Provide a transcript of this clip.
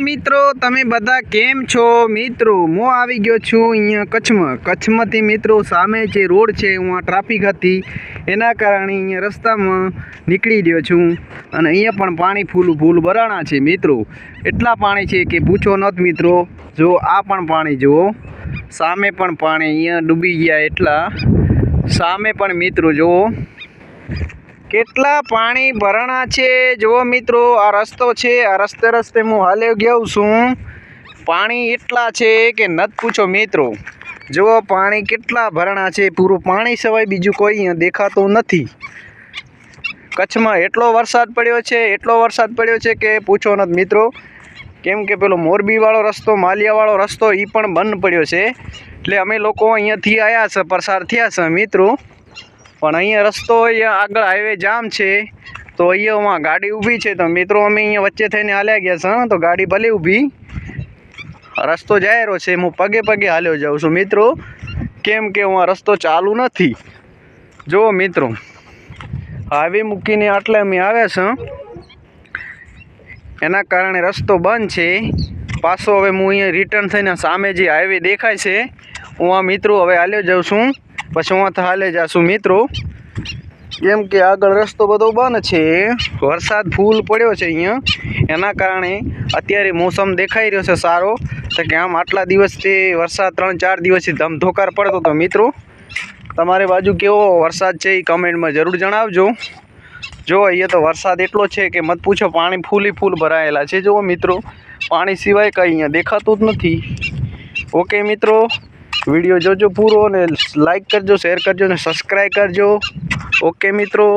મિત્રો, તમે બધા કેમ છો? મિત્રો, હું આવી ગયો છું અહીંયા કચ્છમાં. કચ્છમાંથી મિત્રો સામે જે રોડ છે, હું ટ્રાફિક હતી, એના કારણે અહીંયા રસ્તામાં નીકળી ગયો છું. અને અહીંયા પણ પાણી ફૂલ ફૂલ ભરાણા છે મિત્રો. એટલા પાણી છે કે પૂછો નત મિત્રો, જો આ પણ પાણી જુઓ. સામે પણ પાણી અહીંયા ડૂબી ગયા એટલા. સામે પણ મિત્રો જુઓ. કેટલા પાણી ભરણા છે? જુઓ મિત્રો, આ રસ્તો છે. આ રસ્તે રસ્તે હું હાલે ગયો છું. પાણી એટલા છે કે નત પૂછો મિત્રો. જુઓ, પાણી કેટલા ભરણા છે. પૂરું પાણી સિવાય બીજું કોઈ દેખાતું નથી. કચ્છમાં એટલો વરસાદ પડ્યો છે, એટલો વરસાદ પડ્યો છે કે પૂછો નથી મિત્રો. કેમ કે પેલો મોરબીવાળો રસ્તો, માલિયાવાળો રસ્તો એ પણ બંધ પડ્યો છે. એટલે અમે લોકો અહીંયાથી આવ્યા છે, પસાર થયા છે મિત્રો. પણ અહીંયા રસ્તો અહીંયા આગળ હાઈવે જામ છે, તો અહીંયા ગાડી ઊભી છે, તો મિત્રો અમે અહીંયા વચ્ચે થઈને હાલ્યા ગયા છે તો ગાડી ભલે ઊભી. રસ્તો જાહેરો છે, હું પગે પગે હાલ્યો જાઉં છું. મિત્રો, કેમ કે હું રસ્તો ચાલુ નથી? જુઓ મિત્રો હાઈવે મૂકીને આટલે અમે આવ્યા છે એના કારણે રસ્તો બંધ છે. પાછો હવે હું અહીંયા રિટર્ન થઈને સામે જે હાઈવે દેખાય છે, હું આ મિત્રો હવે હાલ્યો જાઉં છું. પછી હું હાલે જાશું મિત્રો. કેમ કે આગળ રસ્તો બધો બંધ છે. વરસાદ ફૂલ પડ્યો છે અહીંયા. એના કારણે અત્યારે મોસમ દેખાઈ રહ્યો છે સારો. તો કે આમ આટલા દિવસથી વરસાદ ત્રણ ચાર દિવસથી ધમધોકાર પડતો હતો મિત્રો. તમારી બાજુ કેવો વરસાદ છે એ કમેન્ટમાં જરૂર જણાવજો. જો અહીંયા તો વરસાદ એટલો છે કે મત પૂછો પાણી ફૂલી ફૂલ ભરાયેલા છે. જુઓ મિત્રો, પાણી સિવાય કંઈ અહીંયા દેખાતું જ નથી. ઓકે મિત્રો વીડિયો જોજો પૂરો અને લાઈક કરજો શેર કરજો અને સબસ્ક્રાઈબ કરજો. ઓકે મિત્રો.